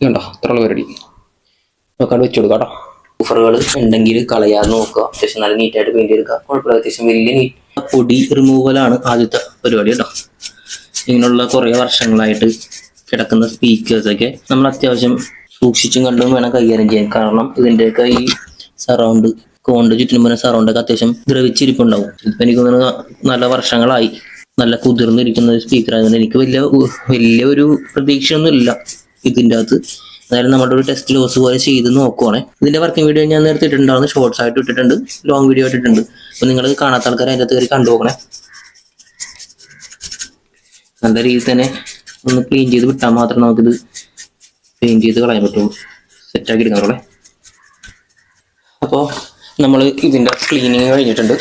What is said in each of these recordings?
കണ്ടോ ഇത്രയുള്ള പരിപാടി. നോക്കാണ്ട് വെച്ച് കൊടുക്കാം കേട്ടോ ഓഫറുകൾ ഉണ്ടെങ്കിൽ കളയാതെ നോക്കുക. അത്യാവശ്യം നല്ല നീറ്റായിട്ട് പെയിന്റ് എടുക്കുക കുഴപ്പമില്ല അത്യാവശ്യം വലിയ നീറ്റ് പൊടി റിമൂവലാണ് ആദ്യത്തെ പരിപാടി കേട്ടോ. ഇങ്ങനെയുള്ള കുറേ വർഷങ്ങളായിട്ട് കിടക്കുന്ന സ്പീക്കേഴ്സൊക്കെ നമ്മൾ അത്യാവശ്യം സൂക്ഷിച്ചും കണ്ടും വേണം കൈകാര്യം ചെയ്യാൻ. കാരണം ഇതിന്റെയൊക്കെ ഈ സറൗണ്ട് കോണ്ട് ചുറ്റിനും പോകുന്ന സറൗണ്ടൊക്കെ അത്യാവശ്യം ദ്രവിച്ചിരിപ്പുണ്ടാവും. ഇപ്പം എനിക്ക് തോന്നുന്നു നല്ല വർഷങ്ങളായി. നല്ല കുതിർന്നിരിക്കുന്ന ഒരു സ്പീക്കർ ആയതുകൊണ്ട് എനിക്ക് വലിയ വലിയ ഒരു പ്രതീക്ഷയൊന്നും ഇല്ല ഇതിന്റെ അകത്ത്. എന്തായാലും നമ്മുടെ ഒരു ടെസ്റ്റ് ലോസ് പോലെ ചെയ്ത് നോക്കുവാണേ. ഇതിന്റെ വർക്കിംഗ് വീഡിയോ ഞാൻ നേരത്തെ ഇട്ടിട്ടുണ്ടായിരുന്നു ഷോർട്സ് ആയിട്ട് ഇട്ടിട്ടുണ്ട്. ലോങ് വീഡിയോ ഇട്ടിട്ടുണ്ട് അപ്പൊ നിങ്ങൾ കാണാത്ത ആൾക്കാർ അതിന്റെ അകത്ത് കയറി കണ്ടുപോകണേ നല്ല രീതിയിൽ തന്നെ ഒന്ന് ക്ലീൻ ചെയ്ത് വിട്ടാൽ മാത്രമേ നമുക്കിത് പെയിന്റ് ചെയ്ത് കളയാൻ പറ്റുള്ളൂ സെറ്റാക്കി എടുക്കാറുള്ളേ അപ്പോൾ നമ്മൾ ഇതിന്റെ ക്ലീനിങ് കഴിഞ്ഞിട്ടുണ്ട്.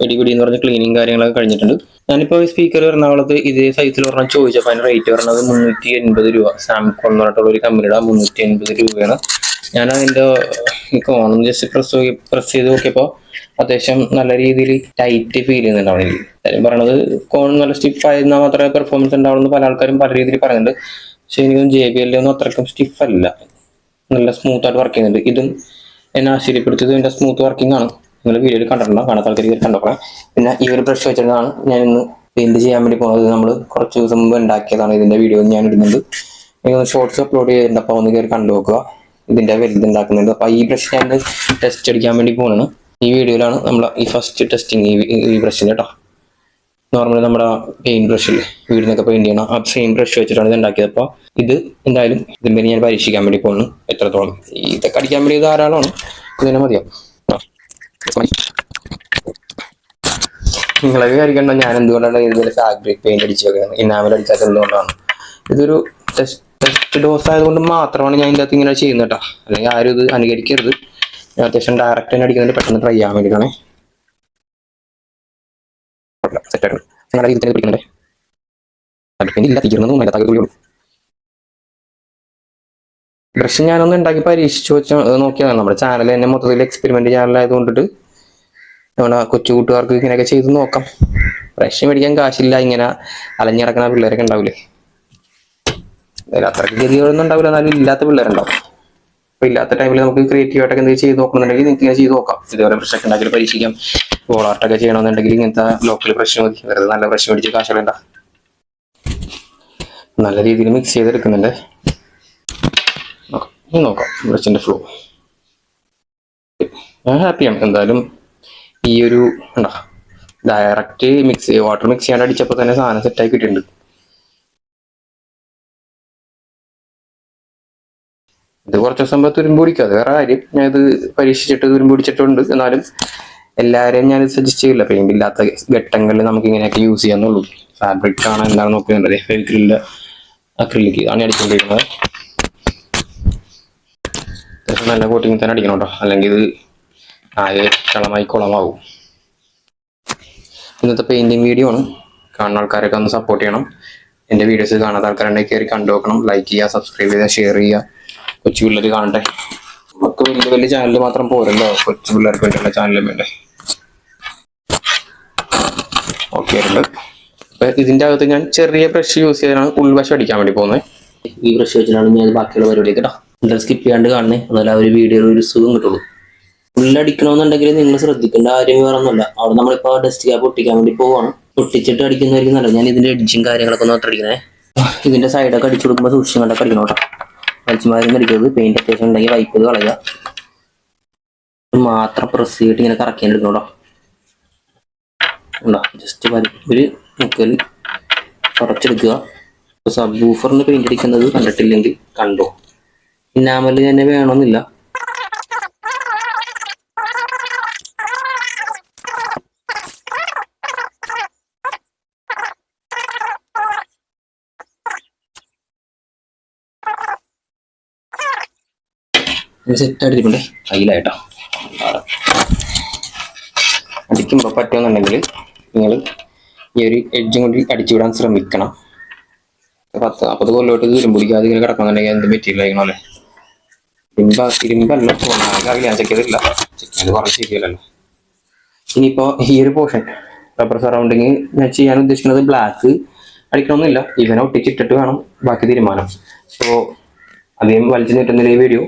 വെടിപിടി എന്ന് പറഞ്ഞ ക്ലീനിങ് കാര്യങ്ങളൊക്കെ കഴിഞ്ഞിട്ടുണ്ട്. ഞാനിപ്പോൾ സ്പീക്കർ എറണാകുളത്ത് ഇതേ സൈസിൽ പറഞ്ഞാൽ ചോദിച്ചപ്പോൾ അതിന്റെ റേറ്റ് പറഞ്ഞത് മുന്നൂറ്റി എൺപത് രൂപ എന്ന് പറഞ്ഞിട്ടുള്ള ഒരു കമ്പനിയുടെ മുന്നൂറ്റി എൺപത് രൂപയാണ്. ഞാൻ അതിന്റെ ഈ കോണം ജസ്റ്റ് പ്രസ് പ്രസ് ചെയ്ത് നോക്കിയപ്പോൾ അത്യാവശ്യം നല്ല രീതിയിൽ ടൈറ്റ് ഫീൽ ചെയ്യുന്നുണ്ടാവും എനിക്ക് കാര്യം പറയണത് കോൺ നല്ല സ്റ്റിഫ് ആയിരുന്നാൽ മാത്രമേ പെർഫോമൻസ് ഉണ്ടാവുള്ളൂ പല ആൾക്കാരും പല രീതിയിൽ പറയുന്നുണ്ട്. പക്ഷെ എനിക്കും ജെ ബി എല്ലൊന്നും അത്രയ്ക്കും സ്റ്റിഫ് അല്ല. നല്ല സ്മൂത്ത് ആയിട്ട് വർക്ക് ചെയ്യുന്നുണ്ട്. ഇതും എന്നെ ആശ്ചര്യപ്പെടുത്തിയത് എന്റെ സ്മൂത്ത് വർക്കിംഗ് ആണ്. നിങ്ങൾ വീഡിയോയിൽ കണ്ടിട്ടുണ്ടോ? കാണാത്ത ആൾക്കാർ കണ്ടോക്കണം. പിന്നെ ഈ ഒരു ബ്രഷ് വെച്ചിട്ടാണ് ഞാൻ ഇന്ന് പെയിന്റ് ചെയ്യാൻ വേണ്ടി പോകുന്നത് നമ്മൾ കുറച്ച് ദിവസം മുമ്പ് ഉണ്ടാക്കിയതാണ് ഇതിന്റെ വീഡിയോ ഞാൻ ഇടുന്നത്. നിങ്ങൾ ഷോർട്സ് അപ്ലോഡ് ചെയ്തിട്ടുണ്ട്. അപ്പോൾ ഒന്ന് കയറി കണ്ടു നോക്കുക. ഇതിന്റെ വലുത് ഉണ്ടാക്കുന്നുണ്ട്. അപ്പോൾ ഈ ബ്രഷ് ഞാൻ ടെസ്റ്റ് അടിക്കാൻ വേണ്ടി പോകുന്നതാണ് ഈ വീഡിയോയിലാണ് നമ്മൾ ഈ ഫസ്റ്റ് ടെസ്റ്റിങ് ഈ ബ്രഷിന്റെ കേട്ടോ. നോർമലി നമ്മുടെ പെയിന്റ് ബ്രഷിൽ വീടിനൊക്കെ പെയിന്റ് ചെയ്യണം ആ സെയിം ബ്രഷ് വെച്ചിട്ടാണ് ഇത് ഉണ്ടാക്കിയത്. അപ്പോൾ ഇത് എന്തായാലും ഇതിന് ഞാൻ പരീക്ഷിക്കാൻ വേണ്ടി പോകുന്നു എത്രത്തോളം ഇതൊക്കെ അടിക്കാൻ വേണ്ടി ധാരാളമാണ്. ഇതിനെ മതിയാവും. ആ. മതി. നിങ്ങളെ വിചാരിക്കണ്ട ഞാൻ എന്തുകൊണ്ടാണ് ഇതുപോലെ ഫാബ്രിക് പെയിന്റ് അടിച്ചത് ഇനാമൽ അടിച്ചാൽ എന്തുകൊണ്ടാണ്? ഇതൊരു ടെസ്റ്റ് ടെസ്റ്റ് ഡോസ് ആയതുകൊണ്ട് മാത്രമാണ് ഞാൻ ഇതിന്റെ അകത്ത് ഇങ്ങനെ ചെയ്യുന്നത് കേട്ടോ. അല്ലെങ്കിൽ ആരും ഇത് അനുകരിക്കരുത്. ഞാൻ അത്യാവശ്യം ഡയറക്റ്റ് തന്നെ അടിക്കുന്നത് പെട്ടെന്ന് ട്രൈ ചെയ്യാൻ വേണ്ടിയിട്ടാണ് സെറ്റാണ് നിങ്ങളുടെ ഇതിൽ പിടിക്കുന്നുണ്ട്? അടുപ്പിന്റെ ഇല്ല തീർന്നതും അതിനകത്താകെ കൂടിയുള്ളൂ ബ്രഷ് ഞാനൊന്ന് ഉണ്ടാക്കി പരീക്ഷിച്ചു വെച്ച നോക്കിയതാണ്. നമ്മുടെ ചാനൽ തന്നെ മൊത്തത്തിൽ എക്സ്പെരിമെന്റ് ചാനലായതുകൊണ്ടിട്ട് നമ്മുടെ കൊച്ചു കൂട്ടുകാർക്ക് ഇങ്ങനെയൊക്കെ ചെയ്ത് നോക്കാം. ഫ്രഷ് മേടിക്കാൻ കാശില്ല ഇങ്ങനെ അലഞ്ഞിറക്കുന്ന പിള്ളേരൊക്കെ ഉണ്ടാവില്ലേ അത്രയ്ക്ക് ഗതികളൊന്നും ഉണ്ടാവില്ല എന്നാലും ഇല്ലാത്ത പിള്ളേരുണ്ടാവും. അപ്പൊ ഇല്ലാത്ത ടൈമിൽ നമുക്ക് ക്രിയേറ്റീവ് ആയിട്ടൊക്കെ എന്തെങ്കിലും ചെയ്ത് നോക്കണമെന്നുണ്ടെങ്കിൽ നിങ്ങൾക്ക് ഇങ്ങനെ ചെയ്ത് നോക്കാം. ഇതുപോലെ ബ്രഷ് ഒക്കെ ഉണ്ടാക്കി പരീക്ഷിക്കാം. വോൾ ആർട്ടൊക്കെ ചെയ്യണമെന്നുണ്ടെങ്കിൽ ഇങ്ങനത്തെ ലോക്കൽ ബ്രഷ് മതി. വെറുതെ നല്ല ബ്രഷ് മേടിച്ച് കാശുകളുണ്ട നല്ല രീതിയിൽ മിക്സ് ചെയ്തെടുക്കുന്നുണ്ട്. നോക്കാം. ബ്രഷിന്റെ ഫ്ലോ ഞാൻ ഹാപ്പിയാണ് എന്തായാലും ഈ ഒരു ഉണ്ടാ ഡയറക്റ്റ് മിക്സ് വാട്ടർ മിക്സ് ചെയ്യാണ്ട് അടിച്ചപ്പോൾ തന്നെ സാധനം സെറ്റായി കിട്ടിയിട്ടുണ്ട്. ഇത് കുറച്ച് ദിവസം തുരുമ്പ് പിടിക്കും. അത് വേറെ കാര്യം. ഞാൻ ഇത് പരീക്ഷിച്ചിട്ട് തുരുമ്പ് പിടിച്ചിട്ടുണ്ട്. എന്നാലും എല്ലാവരെയും ഞാൻ സജസ്റ്റ് ചെയ്യില്ല. പെയിന്റ് ഇല്ലാത്ത ഘട്ടങ്ങളിൽ നമുക്ക് ഇങ്ങനെയൊക്കെ യൂസ് ചെയ്യാന്നുള്ളൂ. ഫാബ്രിക് ആണ് എന്താണ് അതേ ഫെവിക്രിലിന്റെ അക്രിലിക്ക് ആണ് അടിച്ചുകൊണ്ടിരിക്കുന്നത് അത്യാവശ്യം നല്ല കോട്ടിങ് തന്നെ അടിക്കണം കേട്ടോ അല്ലെങ്കിൽ ഇത് ആകെ ചളമായി കുളമാവും. ഇന്നത്തെ പെയിന്റിങ് വീഡിയോ ആണ്. കാണുന്ന ആൾക്കാരൊക്കെ ഒന്ന് സപ്പോർട്ട് ചെയ്യണം. എന്റെ വീഡിയോസ് കാണാത്ത ആൾക്കാരുണ്ടെങ്കിൽ കയറി കണ്ടു നോക്കണം. ലൈക്ക് ചെയ്യുക സബ്സ്ക്രൈബ് ചെയ്യുക ഷെയർ ചെയ്യുക. കൊച്ചു പിള്ളേർ കാണട്ടെ. നമുക്ക് വലിയ വലിയ ചാനൽ മാത്രം പോരല്ലോ. കൊച്ചു പിള്ളേർക്ക് വേണ്ടിയുള്ള ചാനലും വേണ്ടേ. ഓക്കെ അപ്പം ഇതിന്റെ അകത്ത് ഞാൻ ചെറിയ ബ്രഷ് യൂസ് ചെയ്താണ് ഉൾവശം അടിക്കാൻ വേണ്ടി പോകുന്നത് ഈ ബ്രഷ് വെച്ചിട്ടാണ് ഞാൻ ബാക്കിയുള്ള പരിപാടി കേട്ടോ എന്തായാലും സ്കിപ്പ് ചെയ്യാണ്ട് കാണണേ എന്നാലും ആ ഒരു വീഡിയോയിൽ ഒരു സുഖം കിട്ടുള്ളൂ. ഉള്ളടിക്കണമെന്നുണ്ടെങ്കിൽ നിങ്ങൾ ശ്രദ്ധിക്കേണ്ട കാര്യം വേറെ ഒന്നുമില്ല. അവിടെ നമ്മളിപ്പോ ഡസ്റ്റ് ക്യാപ്പ് ഒട്ടിക്കാൻ വേണ്ടി പോവാണ്. ഒട്ടിച്ചിട്ട് അടിക്കുന്നതായിരിക്കും നല്ലത്. ഞാൻ ഇതിന്റെ എഡ്ജും കാര്യങ്ങളൊക്കെ ഒന്ന് അടിക്കണേ. ഇതിന്റെ സൈഡൊക്കെ അടിച്ചു കൊടുക്കുമ്പോൾ സൂക്ഷിച്ചും കണ്ടൊക്കെ അടിക്കണം കേട്ടോ. വലിച്ചുമാരും അടിക്കരുത്. പെയിന്റ് അത്യാവശ്യം ഉണ്ടെങ്കിൽ വൈപ്പ് ചെയ്ത് കളയുക. ഇത് മാത്രം പ്രസ് ചെയ്തിട്ട് ഇങ്ങനെ കറക്കി എടുക്കണം കേട്ടോ ഉണ്ടോ ജസ്റ്റ് ഒരു മുക്കൽ കുറച്ചെടുക്കുക. സബ് ബൂഫറിന് പെയിന്റ് അടിക്കുന്നത് കണ്ടിട്ടില്ലെങ്കിൽ കണ്ടോ? ഇന്നാമൽ തന്നെ വേണമെന്നില്ല. സെറ്റ് ആയിട്ടിരിക്കണ്ടേ കയ്യിലായിട്ടോ അടിക്കുമ്പോൾ പറ്റുമെന്നുണ്ടെങ്കിൽ നിങ്ങൾ ഈ ഒരു എഡ്ജും കൊണ്ട് അടിച്ചു വിടാൻ ശ്രമിക്കണം. പത്ത് നാൽപ്പത് കൊല്ലോട്ട് ദൂരം പിടിക്കാതെ ഇങ്ങനെ കിടക്കുന്നുണ്ടെങ്കിൽ എന്ത് മെറ്റീരിയൽ ആയിരിക്കണം അല്ലേ? ഇരുമ്പ ഇരുമ്പല്ല. ഞാൻ ചെക്ക് ചെയ്തില്ല ചെക്ക് ചെയ്ത് ശരിയല്ലല്ലോ. ഇനിയിപ്പോ ഈ ഒരു പോർഷൻ റബ്ബർ സറൗണ്ടിങ് ഞാൻ ചെയ്യാൻ ഉദ്ദേശിക്കുന്നത് ബ്ലാക്ക് അടിക്കണമെന്നില്ല ഇവനെ ഒട്ടിച്ചിട്ടിട്ട് വേണം ബാക്കി തീരുമാനം. സോ അധികം വലിച്ചു നീട്ടുന്നില്ല ഈ വീഡിയോ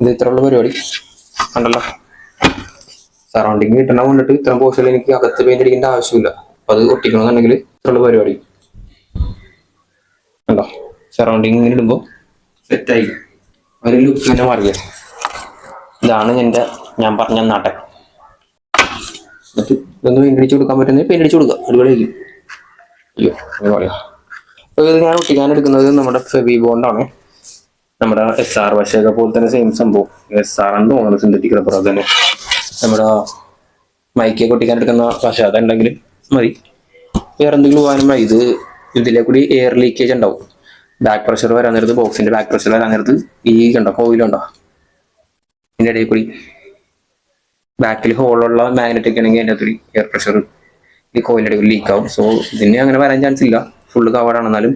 ഇത് ഇത്രയുള്ള പരിപാടി. കണ്ടല്ലോ. സറൗണ്ടിങ് കിട്ടണ കൊണ്ടിട്ട് ഇത്രയും പോർഷനിൽ എനിക്ക് അകത്ത് പെയിന്റ് അടിക്കേണ്ട ആവശ്യമില്ല. അത് ഒട്ടിക്കണമെന്നുണ്ടെങ്കിൽ ഇത്രയുള്ള പരിപാടി. കണ്ടോ? സറൗണ്ടിങ് ഇടുമ്പോൾ സെറ്റായി ഒരു ലുക്ക് തന്നെ ഇതാണ് എന്റെ ഞാൻ പറഞ്ഞ നാട്ടൻ എന്നിട്ട് ഇതൊന്ന് പെയിന്റടിച്ച് കൊടുക്കാൻ പറ്റുന്നത് പെയിന്റ് അടിച്ച് കൊടുക്കുക. അടിപൊളിയായിരിക്കും. അയ്യോ അങ്ങനെ പറയാം അപ്പോൾ ഇത് ഞാൻ ഒട്ടിക്കാൻ എടുക്കുന്നത് നമ്മുടെ ഫെബി ബോണ്ടാണ് നമ്മുടെ എസ് ആർ വശയൊക്കെ പോലെ തന്നെ സെയിം സംഭവം. എസ് ആർ എന്ന് തോന്നുന്നു സിന്തറ്റിക് റബ്ബർ അത് തന്നെ. നമ്മുടെ മൈക്കെ കൊട്ടിക്കാൻ എടുക്കുന്ന വശ അതുണ്ടെങ്കിലും മതി. വേറെ പോകാനും ഇത് ഇതിലെ കൂടി എയർ ലീക്കേജ് ഉണ്ടാവും. ബാക്ക് പ്രഷർ വരാൻ നേരത്ത് ബോക്സിന്റെ ബാക്ക് പ്രഷർ വരാൻ നേരത്ത് ഈ കണ്ടോ കോയിലുണ്ടോ ഇതിന്റെ ഇടയിൽ കൂടി ബാക്കിൽ ഹോളുള്ള മാഗ്നറ്റിക് ആണെങ്കിൽ അതിന്റെ അകത്തൊരു എയർ പ്രഷർ ഈ കോയിലിന്റെ ഇടയിൽ ലീക്ക് ആവും. സോ ഇതിന് അങ്ങനെ വരാൻ ചാൻസ് ഇല്ല. ഫുള്ള് കവറാണ് എന്നാലും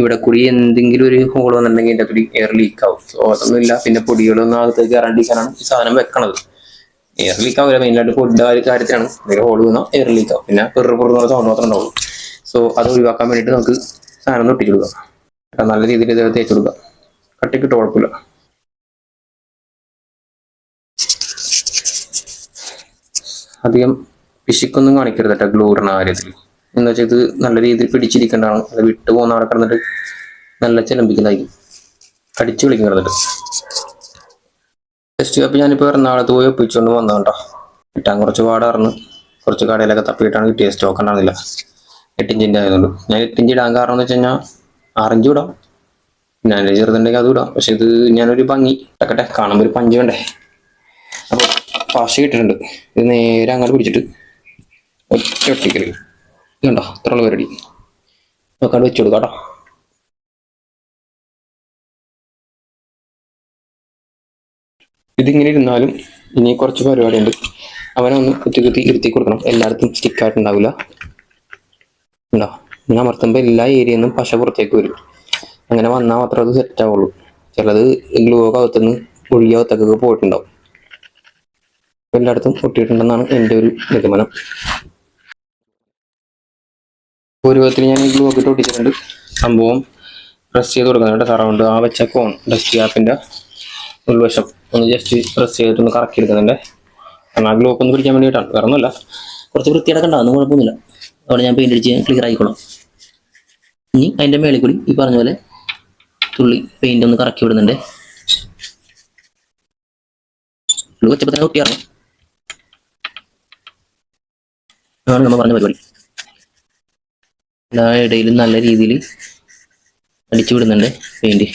ഇവിടെ കൂടി എന്തെങ്കിലും ഒരു ഹോൾ വന്നിട്ടുണ്ടെങ്കിൽ അതിന്റെ അകത്തൊരു എയർ ലീക്ക് ആവും. സോ അതൊന്നും ഇല്ല പിന്നെ പൊടികളൊന്നും അകത്തേക്ക് കയറാണ്ടിരിക്കാനാണ് ഈ സാധനം വെക്കണത്. എയർ ലീക്ക് ആവില്ല. മെയിനായിട്ട് ഫുഡ് കാര്യത്തിലാണ് എന്തെങ്കിലും ഹോൾ വീണാൽ എയർ ലീക്ക് ആവും. പിന്നെ പെറു പെറുന്ന സൗണ്ട് മാത്രമേ ഉണ്ടാവുള്ളൂ. സോ അത് ഒഴിവാക്കാൻ വേണ്ടിയിട്ട് നമുക്ക് സാധനം ഒട്ടിച്ചു കൊടുക്കാം. നല്ല രീതിയിൽ ഇത് തേച്ച് കൊടുക്കുക കട്ടിക്കിട്ട് കുഴപ്പമില്ല. അധികം പിശുക്കൊന്നും കാണിക്കരുത് കേട്ടോ ഗ്ലൂ ഇടുന്ന കാര്യത്തിൽ. എന്ന് വെച്ചാൽ ഇത് നല്ല രീതിയിൽ പിടിച്ചിരിക്കേണ്ടതാണ്. അത് വിട്ടു പോകുന്ന അവിടെ കിടന്നിട്ട് നല്ല ചിലമ്പിക്കുന്നതായിരിക്കും കടിച്ചു വിളിക്കും കിടന്നിട്ട് ടെസ്റ്റ് കപ്പ് ഞാനിപ്പോൾ എറണാകുളത്ത് പോയി ഒപ്പിച്ചുകൊണ്ട് വന്നതുകൊണ്ടോ കിട്ടാൻ കുറച്ച് പാടായിരുന്നു കുറച്ച് കടയിലൊക്കെ തപ്പിയിട്ടാണ് കിട്ടിയത്. സ്റ്റോക്ക് ഉണ്ടാകുന്നില്ല എട്ടിഞ്ചിന്റെ ആയതുകൊണ്ട്. ഞാൻ എട്ടിഞ്ച് ഇടാൻ കാരണം എന്ന് വെച്ച് കഴിഞ്ഞാൽ ആറിഞ്ച് വിടാം ഞാൻ ചെറുതുണ്ടെങ്കിൽ അത് വിടാം പക്ഷെ ഇത് ഞാനൊരു ഭംഗി. ഇട്ടക്കട്ടെ കാണുമ്പോൾ ഒരു പഞ്ച് വേണ്ടേ? അപ്പോൾ പാശ കിട്ടിട്ടുണ്ട് ഇത് നേരെ അങ്ങോട്ട് പിടിച്ചിട്ട് ഒറ്റ ഒട്ടിക്കൽ ഇത് കണ്ടോ? ഇത്രയുള്ള പരിപാടി. നോക്കാണ്ട് വെച്ചു കൊടുക്കാം ഇതിങ്ങനെ ഇരുന്നാലും ഇനി കുറച്ച് പരിപാടിയുണ്ട്. അവനെ ഒന്ന് കുത്തി കുത്തി ഇരുത്തി കൊടുക്കണം. എല്ലായിടത്തും സ്റ്റിക്കായിട്ടുണ്ടാവില്ല ഉണ്ടോ ഇങ്ങനെ അമർത്തുമ്പോൾ എല്ലാ ഏരിയയിൽ നിന്നും പശ പുറത്തേക്ക് വരും. അങ്ങനെ വന്നാൽ മാത്രമേ അത് സെറ്റ് ആവുള്ളൂ. ചിലത് ഗ്ലൂ ഒക്കെ അകത്തുനിന്ന് ഒഴുകിയ അകത്തേക്കൊക്കെ പോയിട്ടുണ്ടാവും. എല്ലായിടത്തും ഒട്ടിയിട്ടുണ്ടെന്നാണ് എന്റെ ഒരു നിഗമനം. ഒരു വിധത്തിൽ ഞാൻ ഈ ഗ്ലൂ ഒക്കെ ഒട്ടിച്ചിട്ടുണ്ട് സംഭവം പ്രസ് ചെയ്ത് കൊടുക്കുന്നുണ്ട് സറൗണ്ട് ആ വെച്ച കോൺ ഡസ്റ്റ് ക്യാപ്പിന്റെ ഉൾവശം ഒന്ന് ജസ്റ്റ് പ്രസ് ചെയ്തിട്ടൊന്ന് കറക്കി എടുക്കുന്നുണ്ട് കാരണം ആ ഗ്ലൂ ഒക്കെ ഒന്ന് പിടിക്കാൻ വേണ്ടിയിട്ടാണ്. വേറെ ഒന്നുമില്ല കുറച്ച് വൃത്തിയടക്കം അതൊന്നും കുഴപ്പമൊന്നുമില്ല. അവിടെ ഞാൻ പെയിന്റ് അടിച്ച് ക്ലിയർ ആയിക്കോളാം. ഇനി അതിന്റെ മേളിൽ കൂടി ഈ പറഞ്ഞ പോലെ തുള്ളി പെയിന്റ് ഒന്ന് കറക്കി വിടുന്നുണ്ട്. ഗ്ലൂ വെച്ചപ്പോൾ തന്നെ കുട്ടിയാണ്. അതാണ് നമ്മൾ പറഞ്ഞ പരിപാടി. എല്ലാ ഇടയിലും നല്ല രീതിയിൽ അടിച്ചു വിടുന്നുണ്ട് പെയിന്റ്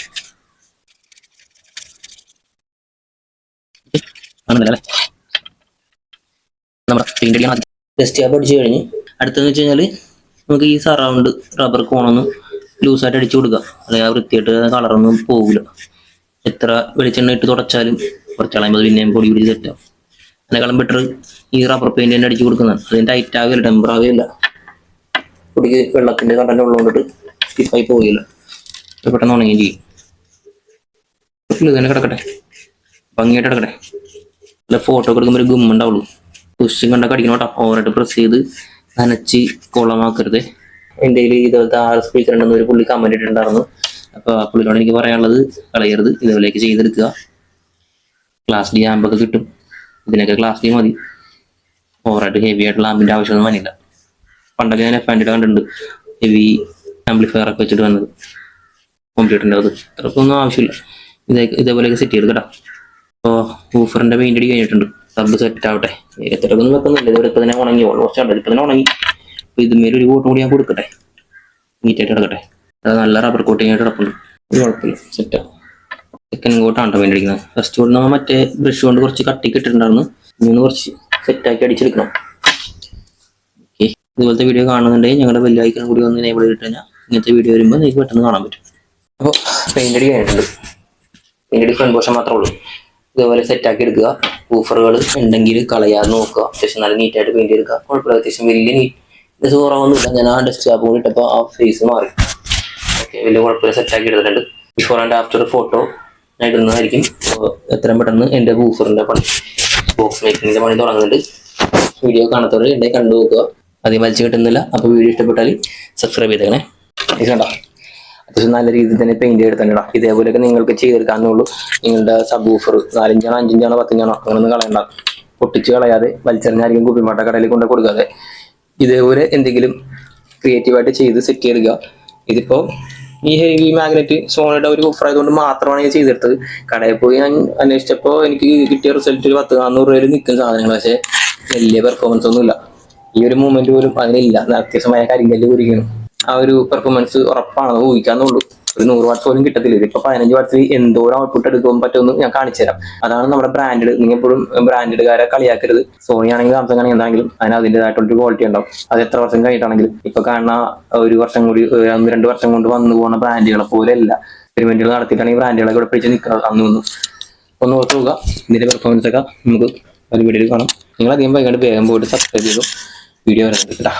ആണല്ലേ നമ്മുടെ പെയിന്റ് അടിക്കാൻ ടെസ്റ്റ് ചെയ്യാൻ അടിച്ചു കഴിഞ്ഞ്. അടുത്തെന്ന് വെച്ച് കഴിഞ്ഞാൽ നമുക്ക് ഈ സറൗണ്ട് റബ്ബർ കോണൊന്ന് ലൂസായിട്ട് അടിച്ചു കൊടുക്കുക അല്ലെങ്കിൽ ആ വൃത്തിയായിട്ട് കളറൊന്നും പോകില്ല എത്ര വെളിച്ചെണ്ണ ഇട്ട് തുടച്ചാലും കുറച്ച് കളയുമ്പോൾ അത് പിന്നെയും പൊടി പിടിച്ച് തെറ്റാം അതിനേക്കാളും ബെറ്റർ ഈ റബ്ബർ പെയിന്റ് തന്നെ അടിച്ചു കൊടുക്കുന്നതാണ് അതിന് ടൈറ്റ് ആവില്ല ടെമ്പർ ആവുകയില്ല പൊടിക്ക് വെള്ളത്തിന്റെ കണ്ടന്റ് ഉള്ളതുകൊണ്ടിട്ട് സ്റ്റിഫായി പോകില്ല പെട്ടെന്ന് ഉണങ്ങുകയും ചെയ്യും. ഇത് തന്നെ കിടക്കട്ടെ. ഭംഗിയായിട്ട് കിടക്കട്ടെ. അല്ല ഫോട്ടോ എടുക്കുമ്പോൾ ഒരു ഗുമ്മുണ്ടാവുള്ളൂ ഉണ്ടാവുള്ളൂ. പുഷും കണ്ടൊക്കെ അടിക്കണോട്ടോ. ഓവറായിട്ട് പ്രസ് ചെയ്ത് നനച്ച് കോളമാക്കരുത്. എന്റെ കയ്യിൽ ഇതുപോലത്തെ ആർ സ്പീക്കർ ഉണ്ടെന്ന് ഒരു പുള്ളി കമന്റ് ഇട്ടിട്ടുണ്ടായിരുന്നു. അപ്പോൾ പുള്ളിയോട് എനിക്ക് പറയാനുള്ളത് കളയരുത് ഇതുപോലെയൊക്കെ ചെയ്തെടുക്കുക. ക്ലാസ് ഡി ആമ്പൊക്കെ കിട്ടും. ഇതിനൊക്കെ ക്ലാസ് ഡി മതി. ഓവറായിട്ട് ഹെവി ആയിട്ടുള്ള ആമ്പിന്റെ ആവശ്യമൊന്നും വന്നില്ല. പണ്ടൊക്കെ ഞാൻ എഫ് ആൻഡിയുടെ കണ്ടിട്ടുണ്ട്. ഹെവി ആംപ്ലിഫയർ ഒക്കെ വെച്ചിട്ട് വന്നത്. കമ്പ്യൂട്ടറിന്റെ അത്. അത്രക്കൊന്നും ആവശ്യമില്ല. ഇതേ ഇതേപോലെയൊക്കെ സെറ്റ് ചെയ്ത് കേട്ടോ അപ്പോൾ ഊഫറിന്റെ പെയിന്റ് അടി കഴിഞ്ഞിട്ടുണ്ട്. സബ് സെറ്റ് ആവട്ടെ. എത്രക്കൊന്നും വെക്കുന്നില്ല. ഇതുവരെ ഇപ്പൊ തന്നെ ഉണങ്ങി. ഓൾമോസ്റ്റ് ഇപ്പം തന്നെ ഉണങ്ങി. അപ്പൊ ഇത് ഒരു കോട്ടും കൂടി ഞാൻ കൊടുക്കട്ടെ? നീറ്റായിട്ട് കിടക്കട്ടെ അത് നല്ല റബ്ബർ കോട്ടിങ് ആയിട്ട് കിടപ്പുണ്ട് ഒരു കുഴപ്പമില്ല. സെറ്റാണ് സെക്കൻഡ് കോട്ടാണ് കേട്ടോ പെയിന്റ് അടിക്കുന്നത്. ഫസ്റ്റ് കോട്ട് നമ്മൾ മറ്റേ ബ്രഷ് കൊണ്ട് കുറച്ച് കട്ടിക്ക് ഇട്ടിട്ടുണ്ടായിരുന്നു. ഇന്ന് കുറച്ച് സെറ്റാക്കി അടിച്ചെടുക്കണം. ഓക്കെ ഇതുപോലത്തെ വീഡിയോ കാണുന്നുണ്ടെങ്കിൽ ഞങ്ങളുടെ വലിയ ഐക്കൺ കൂടി ഒന്ന് എനേബിൾ ചെയ്തിട്ട് കഴിഞ്ഞാൽ ഇങ്ങനത്തെ വീഡിയോ വരുമ്പോൾ നിങ്ങൾക്ക് പെട്ടെന്ന് കാണാൻ പറ്റും. അപ്പോൾ പെയിന്റ് അടി കഴിഞ്ഞിട്ടുണ്ട്. പെയിന്റ് അടി ഫ്രണ്ട് പോർഷൻ മാത്രമേ ഉള്ളൂ. ഇതുപോലെ സെറ്റാക്കി എടുക്കുക. ഊഫറുകൾ ഉണ്ടെങ്കിൽ കളയാതെ നോക്കുക. അത്യാവശ്യം നല്ല നീറ്റായിട്ട് പെയിന്റ് എടുക്കുക. കുഴപ്പമില്ല. അത്യാവശ്യം വലിയ നീറ്റ് കുറവൊന്നുമില്ല ഞാൻ ആ ഡസ്റ്റ് ആപ്പ് കൂടി ഇട്ടപ്പോൾ ആ ഫേസ് മാറി. ഓക്കെ വലിയ കുഴപ്പമില്ല. സെറ്റാക്കി എടുത്തിട്ടുണ്ട്. ബിഫോർ ആൻഡ് ആഫ്റ്റർ ഫോട്ടോ ഞാൻ ഇടുന്നതായിരിക്കും. എത്രയും പെട്ടെന്ന് എന്റെ ബൂഫറിന്റെ പണി. ബോക്സ് മേക്കിങ്ങിന്റെ പണി തുടങ്ങുന്നുണ്ട്. വീഡിയോ കാണാത്തവർ എന്നെ കണ്ടു നോക്കുക. അധികം വലിച്ചു കിട്ടുന്നില്ല. അപ്പോൾ വീഡിയോ ഇഷ്ടപ്പെട്ടാൽ സബ്സ്ക്രൈബ് ചെയ്തേക്കണേ. കണ്ടോ? അത്യാവശ്യം നല്ല രീതിയിൽ തന്നെ പെയിന്റ് എടുത്തിട്ടാ ഇതേപോലെയൊക്കെ നിങ്ങൾക്ക് ചെയ്തെടുക്കാന്നേ ഉള്ളൂ നിങ്ങളുടെ സബ് ഊഫർ നാലഞ്ചാണോ അഞ്ചിഞ്ചാണോ പത്തഞ്ചാണോ അങ്ങനൊന്നും കളയണ്ട. പൊട്ടിച്ച് കളയാതെ വലിച്ചെറിഞ്ഞായിരിക്കും കുപ്പിമാട്ട കടയിൽ കൊണ്ട് കൊടുക്കാതെ ഇതേപോലെ എന്തെങ്കിലും ക്രിയേറ്റീവായിട്ട് ചെയ്ത് സെറ്റ് ചെയ്തെടുക്കുക. ഇതിപ്പോ ഈ ഹെവി മാഗ്നറ്റ് സോണിയുടെ ഒരു ഓഫർ ആയതുകൊണ്ട് മാത്രമാണ് ഞാൻ ചെയ്തെടുത്തത്. കടയിൽ പോയി ഞാൻ അന്വേഷിച്ചപ്പോൾ എനിക്ക് കിട്ടിയ റിസൾട്ട് ഒരു പത്ത് നാനൂറ് രൂപയിൽ നിൽക്കുന്ന സാധനങ്ങൾ പക്ഷേ വലിയ പെർഫോമൻസ് ഒന്നുമില്ല. ഈ ഒരു മൂമെന്റ് പോലും അതിനില്ല. അത്യാവശ്യമായ കരിങ്കല്ല് കുരിക്കണം ആ ഒരു പെർഫോമൻസ് ഉറപ്പാണെന്ന് ഊഹിക്കാന്നുള്ളൂ. ഒരു നൂറ് വാട്ട്സ് പോലും കിട്ടത്തില്ല. ഇതിപ്പോ പതിനഞ്ച് വാട്ട്സിൽ എന്തോരം ഔട്ട്പുട്ട് എടുക്കാൻ പറ്റുമെന്ന് ഞാൻ കാണിച്ചു തരാം. അതാണ് നമ്മുടെ ബ്രാൻഡഡ് നിങ്ങൾ എപ്പോഴും ബ്രാൻഡഡുകാരെ കളിയാക്കരുത്. സോണി ആണെങ്കിലും സാംസങ് ആണെങ്കിൽ എന്താണെങ്കിലും അതിന് അതിന്റെതായിട്ടുള്ള ക്വാളിറ്റി ഉണ്ടാവും. അത് എത്ര വർഷം കഴിഞ്ഞിട്ടാണെങ്കിലും ഇപ്പൊ കാണുന്ന ഒരു വർഷം കൂടി ഒന്ന് രണ്ട് വർഷം കൊണ്ട് വന്നു പോകുന്ന ബ്രാൻഡുകളെ പോലെയല്ല. എക്സ്പെരിമെന്റുകൾ നടത്തിയിട്ടാണ് ഈ ബ്രാൻഡുകളൊക്കെ ഇവിടെ പിടിച്ച് നിൽക്കുന്നത് അന്ന് ഒന്നും ഒന്ന് ഓർത്ത് നോക്കുക. ഇതിന്റെ പെർഫോമൻസ് ഒക്കെ നമുക്ക് ഒരു വീഡിയോയിൽ കാണാം. നിങ്ങൾ അധികം വൈകാണ്ട് വേഗം പോയിട്ട് സബ്സ്ക്രൈബ് ചെയ്തു. വീഡിയോ വരുന്നത് കേട്ടോ